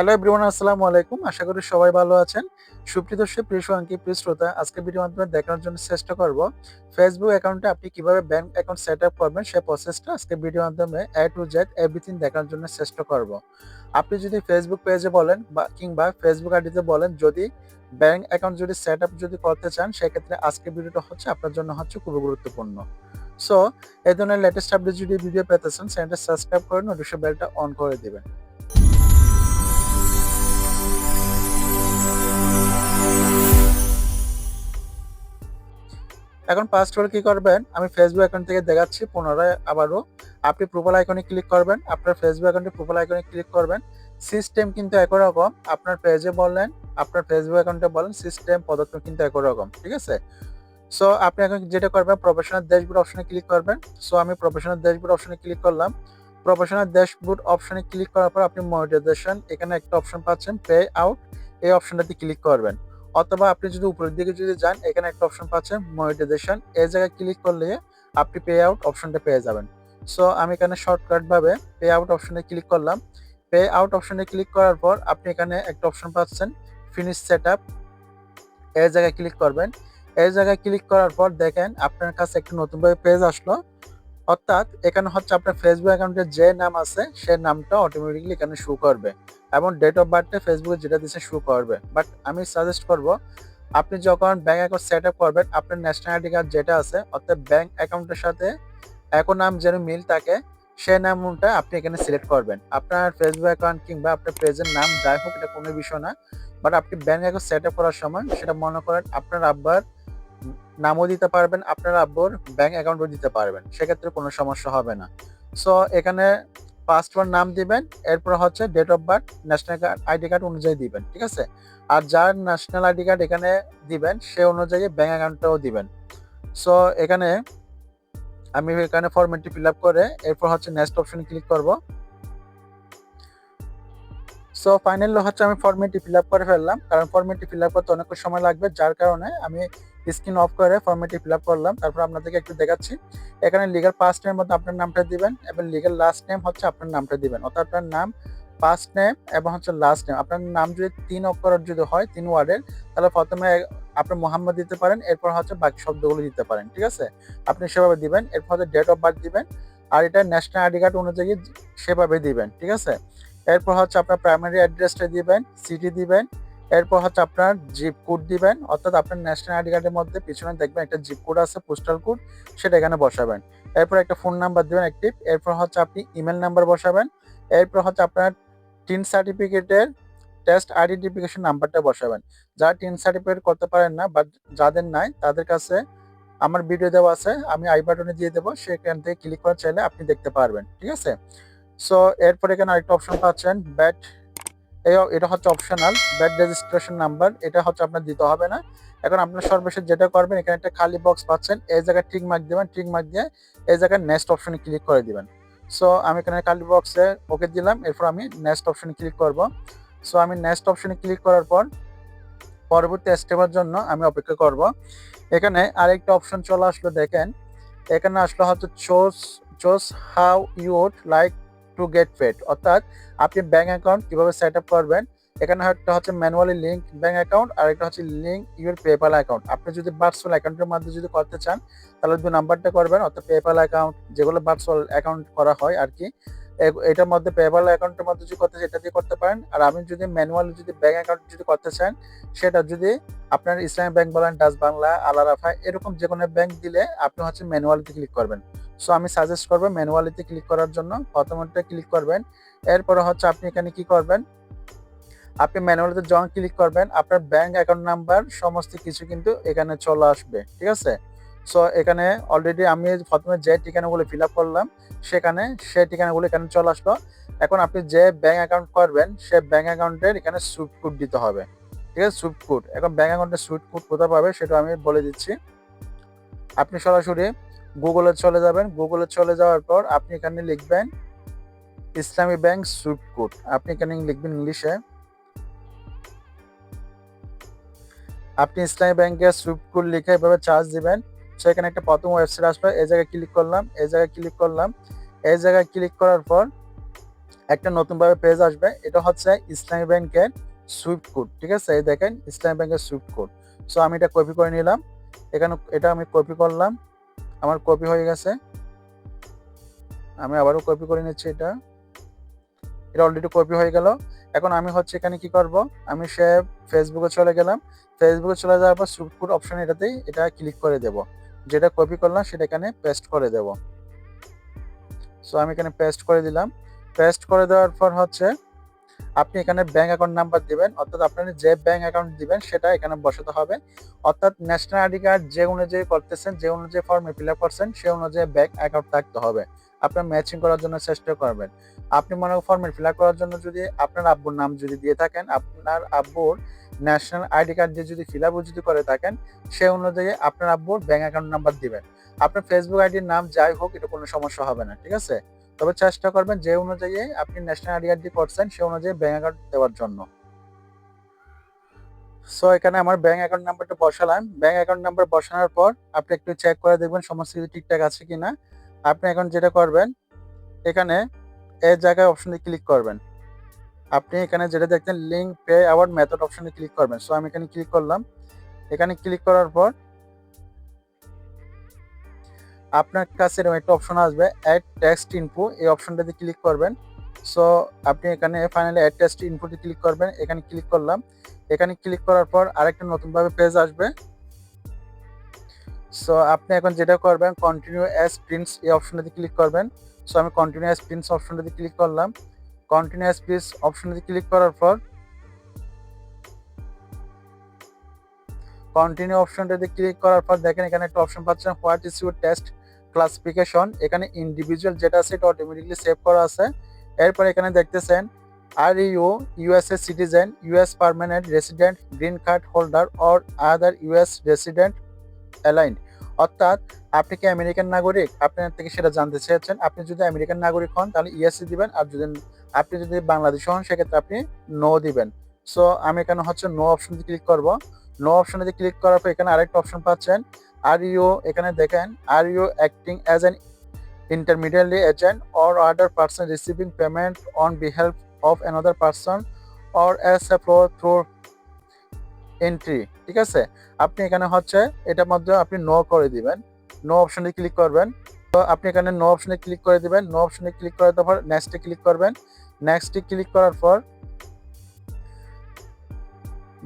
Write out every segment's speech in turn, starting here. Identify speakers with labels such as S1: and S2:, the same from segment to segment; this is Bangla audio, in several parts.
S1: হ্যালো এভরিওয়ান আসসালামু আলাইকুম। আশা করি সবাই ভালো আছেন। সুপ্রিয় দর্শক প্রিয় সঙ্গী, প্রিয় শ্রোতা আজকে ভিডিও মাধ্যমে দেখানোর জন্য চেষ্টা করব ফেসবুক অ্যাকাউন্টে আপনি কীভাবে ব্যাংক অ্যাকাউন্ট সেট আপ করবেন, সেই প্রসেসটা আজকে ভিডিও মাধ্যমে এ টু জেড এভরিথিং দেখানোর জন্য চেষ্টা করব। আপনি যদি ফেসবুক পেজে বলেন বা কিংবা ফেসবুক আইডিতে বলেন, যদি ব্যাংক অ্যাকাউন্ট যদি সেট আপ যদি করতে চান, সেক্ষেত্রে আজকে ভিডিওটা হচ্ছে আপনার জন্য হচ্ছে খুবই গুরুত্বপূর্ণ। সো এই ধরনের লেটেস্ট আপডেট যদি ভিডিও পেতে চান, চ্যানেলটা সাবস্ক্রাইব করে নোটিফিকেশন বেলটা অন করে দিবেন। এখন পাসওয়ার্ড কি করবেন? আমি ফেসবুক অ্যাকাউন্ট থেকে দেখাচ্ছি, পুনরায় আবারও আপনি প্রোফাইল আইকনে ক্লিক করবেন, আপনার ফেসবুক অ্যাকাউন্টে প্রোফাইল আইকনে ক্লিক করবেন। সিস্টেম কিন্তু একই রকম, আপনার পেজে বললেন, আপনার ফেসবুক অ্যাকাউন্টে বলেন সিস্টেম পদক্ষেপ কিন্তু একই রকম, ঠিক আছে? সো আপনি এখন যেটা করবেন প্রফেশনাল ড্যাশবোর্ড অপশনে ক্লিক করবেন। সো আমি প্রফেশনাল ড্যাশবোর্ড অপশনে ক্লিক করলাম। প্রফেশনাল ড্যাশবোর্ড অপশনে ক্লিক করার পর আপনি মনিটাইজেশন এখানে একটা অপশন পাচ্ছেন পে আউট এই অপশনটাতে ক্লিক করবেন। অথবা আপনি যদি উপরের দিকে যদি যান, এখানে একটা অপশন পাচ্ছেন মনিটাইজেশন এই জায়গায় ক্লিক করলে আপনি পে আউট অপশনটা পেয়ে যাবেন। সো আমি এখানে শর্টকাট ভাবে পে আউট অপশনে ক্লিক করলাম। পে আউট অপশনে ক্লিক করার পর আপনি এখানে একটা অপশন পাচ্ছেন ফিনিশ সেট আপ এই জায়গায় ক্লিক করবেন। এই জায়গায় ক্লিক করার পর দেখেন আপনার কাছে একটা নতুনভাবে পেজ আসলো। অর্থাৎ এখানে হচ্ছে আপনার ফেসবুক অ্যাকাউন্টে যে নাম আছে, সে নামটা অটোমেটিকলি এখানে শো করবে এবং ডেট অফ বার্থটা ফেসবুকে যেটা দিচ্ছে শো করবে। বাট আমি সাজেস্ট করব, আপনি যখন ব্যাংক অ্যাকাউন্ট সেট আপ করবেন, আপনার ন্যাশনাল আইডি কার্ড যেটা আছে, অর্থাৎ ব্যাংক অ্যাকাউন্টের সাথে একই নাম যেন মিল থাকে সেই নামটা আপনি এখানে সিলেক্ট করবেন। আপনার ফেসবুক অ্যাকাউন্ট কিংবা আপনার পেজের নাম যাই হোক, এটা কোনো বিষয় না। বাট আপনি ব্যাংক অ্যাকাউন্ট সেট আপ করার সময় সেটা মনে করেন, আপনার আব্বার নামও দিতে পারবেন, আপনার আব্বুর ব্যাংক অ্যাকাউন্টও দিতে পারবেন, সেক্ষেত্রে কোনো সমস্যা হবে না। সো এখানে পাসওয়ার্ড নাম দিবেন, এরপর হচ্ছে date of birth national ID card অনুযায়ী দিবেন, ঠিক আছে? আর যার ন্যাশনাল আইডি কার্ড এখানে দিবেন, সে অনুযায়ী ব্যাংক অ্যাকাউন্টটাও দিবেন। সো এখানে আমি এখানে ফর্মেটটি ফিল আপ করে এরপর হচ্ছে নেক্সট অপশনে ক্লিক করব। সো ফাইনালি হচ্ছে আমি ফর্মেটটি ফিল আপ করে ফেললাম, কারণ ফর্মেটটি ফিল আপ করতে অনেক সময় লাগবে, যার কারণে আমি স্ক্রিন অফ করে ফর্মেটটি ফিল আপ করলাম, তারপর আপনাদেরকে একটু দেখাচ্ছি। এখানে লিগাল ফার্স্ট নেমের মধ্যে আপনার নামটা দিবেন এবং লিগাল লাস্ট নেম হচ্ছে আপনার নামটা দিবেন। অর্থাৎ আপনার নাম ফার্স্ট নেম এবং হচ্ছে লাস্ট নেম আপনার নাম যদি তিন অক্ষরের যদি হয়, তিন ওয়ার্ডের, তাহলে প্রথমে আপনি মোহাম্মদ দিতে পারেন, এরপর হচ্ছে বাকি শব্দগুলো দিতে পারেন, ঠিক আছে? আপনি সেভাবে দিবেন, এরপর হচ্ছে ডেট অফ বার্থ দিবেন, আর এটা ন্যাশনাল আইডি কার্ড অনুযায়ী সেভাবে দিবেন, ঠিক আছে? এরপর হচ্ছে আপনার প্রাইমারি অ্যাড্রেসটা দিবেন সিটি দিবেন এরপর হচ্ছে আপনার জিপ কোড দিবেন, অর্থাৎ আপনার ন্যাশনাল আইডি কার্ডের মধ্যে পিছনে দেখবেন একটা জিপ কোড আছে পোস্টাল কোড সেটা এখানে বসাবেন। এরপর একটা ফোন নাম্বার দিবেন অ্যাক্টিভ এরপর হচ্ছে আপনি ইমেল নাম্বার বসাবেন, এরপর হচ্ছে আপনার টিন সার্টিফিকেটের টেস্ট আইডেন্টিফিকেশন নাম্বারটা বসাবেন। যারা টিন সার্টিফিকেট করতে পারেন না বা যাদের নাই, তাদের কাছে আমার ভিডিও দেওয়া আছে, আমি আই বাটনে দিয়ে দেবো, সেখান থেকে ক্লিক করে চাইলে আপনি দেখতে পারবেন, ঠিক আছে? সো এরপর এখানে আরেকটা অপশন পাচ্ছেন ব্যাট এটা হচ্ছে অপশনাল ব্যাট রেজিস্ট্রেশন নাম্বার এটা হচ্ছে আপনার দিতে হবে না। এখন আপনার সর্বশেষ যেটা করবেন, এখানে একটা খালি বক্স পাচ্ছেন, এই জায়গায় টিক মার্ক দেবেন টিক মার্ক দিয়ে এই জায়গায় নেক্সট অপশনে ক্লিক করে দিবেন। সো আমি এখানে খালি বক্সে ওকে দিলাম, এরপর আমি নেক্সট অপশনে ক্লিক করব। সো আমি নেক্সট অপশনে ক্লিক করার পর, পরবর্তী স্টেপের জন্য আমি অপেক্ষা করব। এখানে আরেকটা অপশন চলে আসলো, দেখেন। এখানে আসলো হচ্ছে choose choose how you would like to get paid অর্থাৎ আপনি ব্যাংক অ্যাকাউন্ট কীভাবে সেট আপ করবেন, এখানে একটা হচ্ছে ম্যানুয়ালি লিঙ্ক ব্যাংক অ্যাকাউন্ট আর একটা হচ্ছে লিঙ্ক ইউর পেপাল অ্যাকাউন্ট আপনি যদি ভার্চুয়াল অ্যাকাউন্টের মাধ্যমে যদি করতে চান, তাহলে দু নাম্বারটা করবেন, অর্থাৎ পেপাল অ্যাকাউন্ট যেগুলো ভার্চুয়াল অ্যাকাউন্ট করা হয় আর কি এটার মধ্যে পেপাল অ্যাকাউন্টের মধ্যে যদি করতে চান, এটা দিয়ে করতে পারেন। আর আমি যদি ম্যানুয়ালি যদি ব্যাংক অ্যাকাউন্ট যদি করতে চান, সেটা যদি আপনার ইসলামী ব্যাংক বলেন ডাচ বাংলা আলারাফা এরকম যে কোনো ব্যাংক দিলে আপনি হচ্ছে ম্যানুয়ালিতে ক্লিক করবেন। সো আমি সাজেস্ট করব ম্যানুয়ালিতে ক্লিক করার জন্য। প্রথমটা ক্লিক করবেন। এরপরে হচ্ছে আপনি এখানে কি করবেন? আপনি ম্যানুয়ালিতে যখন ক্লিক করবেন, আপনার ব্যাংক অ্যাকাউন্ট নাম্বার সমস্ত কিছু কিন্তু এখানে চলে আসবে। ঠিক আছে? সো এখানে অলরেডি আমি প্রথমে যে ঠিকানাগুলো ফিল আপ করলাম, সেখানে সেই ঠিকানাগুলো এখানে চলে আসলো। এখন আপনি যে ব্যাংক অ্যাকাউন্ট করবেন সে ব্যাংক অ্যাকাউন্টের এখানে সুইফট কোড দিতে হবে। ঠিক আছে? সুইফট কোড এখন ব্যাংক অ্যাকাউন্টের সুইফট কোড কোথায় পাবে সেটা আমি বলে দিচ্ছি। আপনি সরাসরি গুগলে চলে যাবেন। গুগলে চলে যাওয়ার পর আপনি এখানে লিখবেন ইসলামী ব্যাংক সুইফট কোড। আপনি এখানে লিখবেন ইংলিশে, আপনি ইসলামী ব্যাংকের সুইফট কোড লিখে এভাবে চার্জ দিবেন। সেখানে একটা প্রথম ওয়েবসাইট আসবে এই জায়গায় ক্লিক করলাম। এই জায়গায় ক্লিক করলাম। এই জায়গায় ক্লিক করার পর একটা নতুনভাবে পেজ আসবে। এটা হচ্ছে ইসলামী ব্যাংকের সুইফট কোড। ঠিক আছে? এই দেখেন, ইসলামী ব্যাংকের সুইফট কোড। সো আমি এটা কপি করে নিলাম। এখানে, এটা আমি কপি করলাম। আমার কপি হয়ে গেছে। আমি আবারও কপি করে নিচ্ছি এটা। এটা অলরেডি কপি হয়ে গেল। এখন আমি হচ্ছে এখানে কি করব? আমি সে ফেসবুকে চলে গেলাম। ফেসবুকে চলে যাওয়ার পর সুইফট কোড অপশন এটাতেই এটা ক্লিক করে দেব। যেটা কপি করলাম সেটা এখানে পেস্ট করে দেব। সো আমি এখানে পেস্ট করে দিলাম। পেস্ট করে দেওয়ার পর হচ্ছে আপনি এখানে ব্যাংক অ্যাকাউন্ট নাম্বার দিবেন, অর্থাৎ আপনি যে ব্যাংক অ্যাকাউন্ট দিবেন, সেটা এখানে বসাতে হবে। অর্থাৎ ন্যাশনাল আইডি কার্ড যে অনুযায়ী করতেছেন, যে অনুযায়ী ফর্মে ফিল আপ করছেন সে অনুযায়ী ব্যাংক অ্যাকাউন্ট থাকতে হবে। আপনার ম্যাচিং করার জন্য চেষ্টা করবেন। আপনি মনে ফর্মে ফিল আপ করার জন্য যদি আপনার আব্বুর নাম যদি দিয়ে থাকেন, আপনার আব্বুর ন্যাশনাল আইডি কার্ড দিয়ে যদি ফিল আপ যদি করে থাকেন, সে অনুযায়ী আপনার আব্বুর ব্যাংক অ্যাকাউন্ট নাম্বার দিবেন। আপনার ফেসবুক আইডির নাম যাই হোক, এটা কোনো সমস্যা হবে না, ঠিক আছে? তবে চেষ্টা করবেন যে অনুযায়ী আপনি ন্যাশনাল আইডি করছেন, সে অনুযায়ী ব্যাঙ্ক অ্যাকাউন্ট দেওয়ার জন্য। সো এখানে আমার ব্যাঙ্ক অ্যাকাউন্ট নাম্বারটা বসালাম। ব্যাঙ্ক অ্যাকাউন্ট নাম্বার বসানোর পর আপনি একটু চেক করে দেখবেন সমস্ত কিছু ঠিকঠাক আছে কিনা। আপনি এখন যেটা করবেন, এখানে এই জায়গায় অপশনে ক্লিক করবেন। আপনি এখানে যেটা দেখছেন লিঙ্ক পে আওয়ার মেথড অপশনে ক্লিক করবেন। সো আমি এখানে ক্লিক করলাম। এখানে ক্লিক করার পর আপনার কাছে এরকম একটা অপশন আসবে অ্যাড টেক্সট ইনপু এই অপশনটাতে ক্লিক করবেন। সো আপনি এখানে ফাইনালি অ্যাড টেক্সট ইনফোতে ক্লিক করবেন, এখানে ক্লিক করলাম। এখানে ক্লিক করার পর আরেকটা নতুনভাবে পেজ আসবে। সো আপনি এখন যেটা করবেন কন্টিনিউ অ্যাজ প্রিন্টস এই অপশনটাতে ক্লিক করবেন। সো আমি কন্টিনিউ অ্যাজ প্রিন্টস অপশনটাতে ক্লিক করলাম। কন্টিনিউ অ্যাজ প্রিন্টস অপশনটাতে ক্লিক করার পর কন্টিনিউ অপশনটাতে ক্লিক করার পর দেখেন এখানে একটা অপশন পাচ্ছেন what is your test classification এখানে ইন্ডিভিজুয়াল যেটা আছে এটা অটোমেটিকলি সেভ করা আছে। এরপর এখানে দেখতেছেন are you USA citizen US permanent resident green card holder or other US resident alien অর্থাৎ আপনি কি আমেরিকান নাগরিক? আপনার থেকে সেটা জানতে চেয়েছেন। আপনি যদি আমেরিকান নাগরিক হন, তাহলে ইএসসি দিবেন। আর যদি আপনি যদি বাংলাদেশ হন, সেক্ষেত্রে আপনি নো দিবেন। সো আমি এখানে হচ্ছে নো অপশন ক্লিক করব। নো অপশনে ক্লিক করার পর এখানে আরেকটা অপশন পাচ্ছেন। আর ইউ এখানে দেখেন are you acting as an intermediary agent or other person receiving payment on behalf of another person or as a flow through entry? ঠিক আছে? আপনি এখানে হচ্ছে, এটার মধ্যে আপনি নো করে দিবেন। নো অপশনে ক্লিক করবেন। তো আপনি এখানে নো অপশনে ক্লিক করে দিবেন। নো অপশনে ক্লিক করার পর নেক্সটে ক্লিক করবেন। নেক্সটে ক্লিক করার পর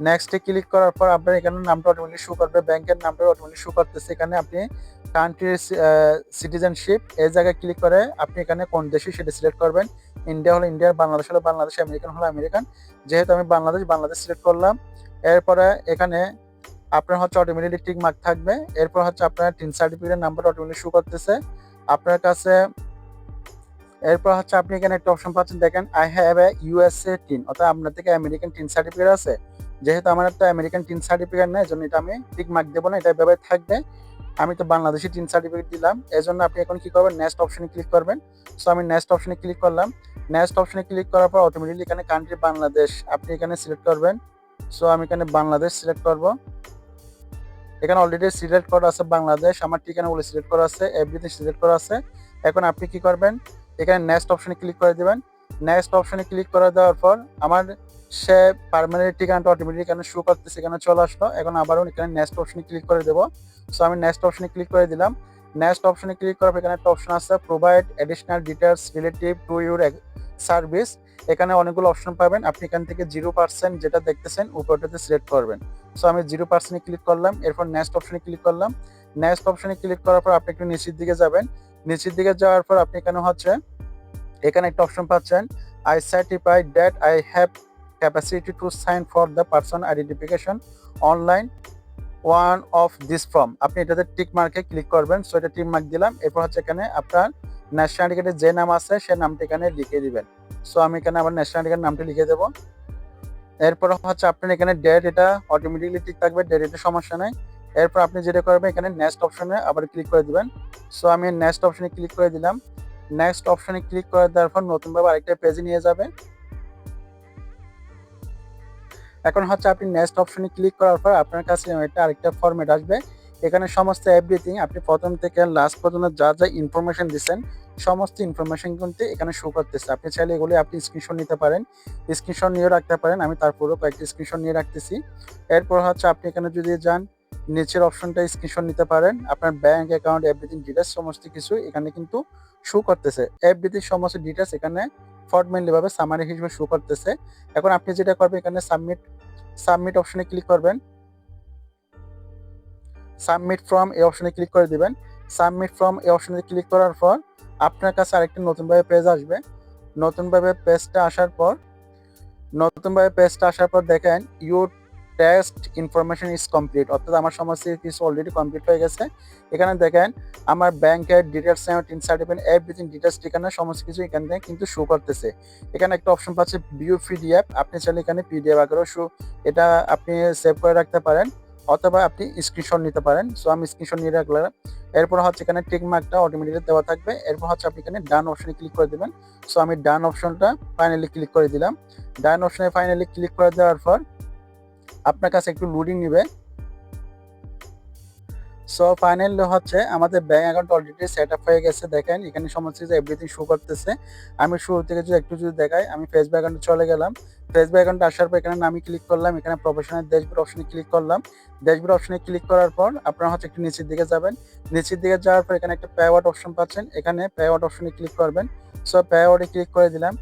S1: নেক্সটে ক্লিক করার পর আপনার এখানে নামটা অটোমেটিক শো করবে ব্যাংকের নামটা অটোমেটিক শো করতেছে। এখানে আপনি কান্ট্রির সিটিজেনশিপ এই জায়গায় ক্লিক করে আপনি এখানে কোন দেশে সেটা সিলেক্ট করবেন। ইন্ডিয়া হলো ইন্ডিয়ার বাংলাদেশ হলো বাংলাদেশ আমেরিকান হলো আমেরিকান যেহেতু আমি বাংলাদেশ বাংলাদেশ সিলেক্ট করলাম, এরপরে এখানে আপনার হচ্ছে অটোমেটিক টিক মার্ক থাকবে। এরপর হচ্ছে আপনার টিন সার্টিফিকেটের নাম্বার অটোমেটিক শো করতেছে। আপনার কাছে এরপর হচ্ছে আপনি এখানে একটা অপশন পাচ্ছেন, দেখেন I have a USA TIN অর্থাৎ আপনার থেকে আমেরিকান টিন সার্টিফিকেট আছে। যেহেতু আমার একটা আমেরিকান টিন সার্টিফিকেট নেই, এজন্য এটা আমি টিক মার্ক দেবো না, এটা এভাবে থাকবে। আমি তো বাংলাদেশি টিন সার্টিফিকেট দিলাম এই জন্য আপনি এখন কি করবেন নেক্সট অপশনে ক্লিক করবেন। সো আমি নেক্সট অপশনে ক্লিক করলাম। নেক্সট অপশনে ক্লিক করার পর অটোমেটিকলি এখানে কান্ট্রি বাংলাদেশ আপনি এখানে সিলেক্ট করবেন। সো আমি এখানে বাংলাদেশ সিলেক্ট করব। এখানে অলরেডি সিলেক্ট করা আছে বাংলাদেশ আমার ঠিকানাগুলো সিলেক্ট করা আছে এভরিথিং সিলেক্ট করা আছে। এখন আপনি কি করবেন, এখানে নেক্সট অপশনে ক্লিক করে দেবেন। নেক্সট অপশনে ক্লিক করে দেওয়ার পর আমার সে পারমানেন্ট ঠিকানাটা অটোমেটিক এখানে শো করতেছে, এখানে চলে আসলো। এখন আবারও এখানে নেক্সট অপশনে ক্লিক করে দেবো। সো আমি নেক্সট অপশনে ক্লিক করে দিলাম। নেক্সট অপশনে ক্লিক করার পর এখানে একটা অপশন আছে provide additional details relative to your service এখানে অনেকগুলো অপশন পাবেন। আপনি এখান থেকে জিরো পার্সেন্ট যেটা দেখতেছেন, উপরটাতে সিলেক্ট করবেন। সো আমি জিরো পার্সেন্টে ক্লিক করলাম। এরপর নেক্সট অপশনে ক্লিক করলাম। নেক্সট অপশনে ক্লিক করার পর আপনি একটু নিচের দিকে যাবেন। নিচের দিকে যাওয়ার পর আপনি এখানে হচ্ছে, এখানে একটা অপশন পাচ্ছেন I certify that I have capacity to sign for the person identification online one of this form আপনি এটাতে টিক মার্কে ক্লিক করবেন। সো এটা টিক মার্ক দিলাম। এরপর হচ্ছে এখানে আপনার ন্যাশনাল আইডি যে নাম আছে, সে নামটি এখানে লিখে দিবেন। সো আমি এখানে আমার ন্যাশনাল আইডি নামটি লিখে দেবো। এরপর হচ্ছে আপনার এখানে ডেট এটা অটোমেটিকলি ঠিক থাকবে। ডেট এটা সমস্যা নেই। এরপর আপনি যেটা করবেন, এখানে নেক্সট অপশনে আবার ক্লিক করে দিবেন। সো আমি নেক্সট অপশনে ক্লিক করে দিলাম। নেক্সট অপশনে ক্লিক করে দেওয়ার পর নতুনভাবে আরেকটা পেজে নিয়ে যাবে। এখন হচ্ছে আপনি নেক্সট অপশনে ক্লিক করার পর আপনার কাছে একটা আরেকটা ফরম্যাট আসবে। এখানে সমস্ত এভরিথিং আপনি প্রথম থেকে লাস্ট পর্যন্ত যা যা ইনফরমেশন দিচ্ছেন, সমস্ত ইনফরমেশন কিন্তু এখানে শো করতেছে। আপনি চাইলে এগুলি আপনি স্ক্রিনশট নিতে পারেন। স্ক্রিনশট নিয়ে রাখতে পারেন। আমি তারপরেও কয়েকটি স্ক্রিনশট নিয়ে রাখতেছি। এরপর হচ্ছে আপনি এখানে যদি যান, নিচের অপশনটা স্ক্রিনশট নিতে পারেন। আপনার ব্যাংক অ্যাকাউন্ট এভরিথিং ডিটেলস সমস্ত কিছু এখানে কিন্তু শো করতেছে। এভরিথিং সমস্ত ডিটেলস এখানে ফর্মেনলি ভাবে সামারি হিসেবে শো করতেছে। এখন আপনি যেটা করবেন, এখানে সাবমিট সাবমিট অপশনে ক্লিক করবেন। সাবমিট ফর্ম এই অপশনে ক্লিক করে দিবেন। সাবমিট ফর্ম এই অপশনে ক্লিক করার পর আপনার কাছে আরেকটি নতুনভাবে পেজ আসবে। নতুনভাবে পেজটা আসার পর, নতুনভাবে পেজটা আসার পর দেখেন your test information is complete অর্থাৎ আমার সমস্ত কিছু অলরেডি কমপ্লিট হয়ে গেছে। এখানে দেখেন, আমার ব্যাংকের details TIN certificate everything details এখানে সমস্ত কিছু এখান থেকে কিন্তু শো করতেছে। এখানে একটা অপশন পাচ্ছে ভিউ পিডিএফ আপনি চাইলে এখানে পিডিএফ আকারেও শো এটা আপনি সেভ করে রাখতে পারেন, অথবা আপনি স্ক্রিনশট নিতে পারেন। সো আমি স্ক্রিনশট নিয়ে রাখলাম। এরপর হচ্ছে এখানে টিক মার্কটা অটোমেটিক দেওয়া থাকবে। এরপর হচ্ছে আপনি এখানে ডান অপশনে ক্লিক করে দেবেন। সো আমি ডান অপশনটা ফাইনালি ক্লিক করে দিলাম। ডান অপশনে ফাইনালি ক্লিক করে দেওয়ার পর আপনার কাছে একটু লোডিং নেবে। সো ফাইনালি হচ্ছে আমাদের bank account already set up হয়ে গেছে, দেখেন। এখানে সমস্ত কিছু এভরিথিং শো করতেছে। আমি শুরু থেকে যদি একটু যদি দেখাই, আমি ফেসবুক অ্যাকাউন্টে চলে গেলাম। ফেসবুক অ্যাকাউন্টে আসার পর এখানে আমি ক্লিক করলাম। এখানে প্রফেশনাল ড্যাশবোর্ড অপশনে ক্লিক করলাম। ড্যাশবোর্ড অপশনে ক্লিক করার পর আপনারা হচ্ছে একটু নিচের দিকে যাবেন। নিচের দিকে যাওয়ার পর এখানে একটা পে আউট অপশন পাচ্ছেন। এখানে পে আউট অপশনে ক্লিক করবেন। সো পে ক্লিক করে দিলাম।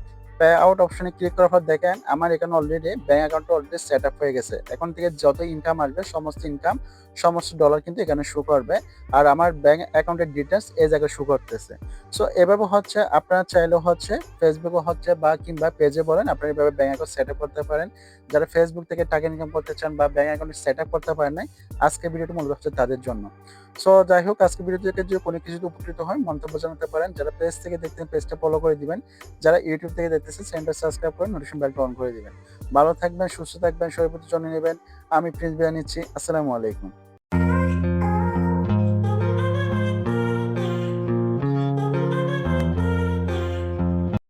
S1: আউট অপশনে ক্লিক করার পর দেখেন আমার এখানে already bank account already set up হয়ে গেছে। এখন থেকে যত ইনকাম আসবে, সমস্ত ইনকাম সমস্ত ডলার কিন্তু এখানে শো করবে। আর আমার ব্যাংক অ্যাকাউন্টের ডিটেলস এই জায়গায় শো করতেছে। সো এভাবে হচ্ছে আপনারা চাইলেও হচ্ছে ফেসবুকে হচ্ছে বা কিংবা পেজে বলেন, আপনারা এভাবে ব্যাংক অ্যাকাউন্ট সেট আপ করতে পারেন। যারা ফেসবুক থেকে টাকা ইনকাম করতে চান বা ব্যাংক অ্যাকাউন্ট সেট আপ করতে পারেন নাই আজকে ভিডিওটি মূলত হচ্ছে তাদের জন্য। সো যাই হোক আজকে ভিডিও থেকে যদি কোনো কিছু উপকৃত হয় মন্তব্য জানাতে পারেন। যারা পেজ থেকে দেখতেন পেজটা ফলো করে দিবেন। যারা ইউটিউব থেকে দেখতেছেন চ্যানেলটা সাবস্ক্রাইব করে নোটিফিকেশন বেলটা অন করে দিবেন। ভালো থাকবেন, সুস্থ থাকবেন, সবাই প্রতি যত্ন নেবেন। আমি প্রিন্স বিয়া নিচ্ছি। আসসালামু আলাইকুম।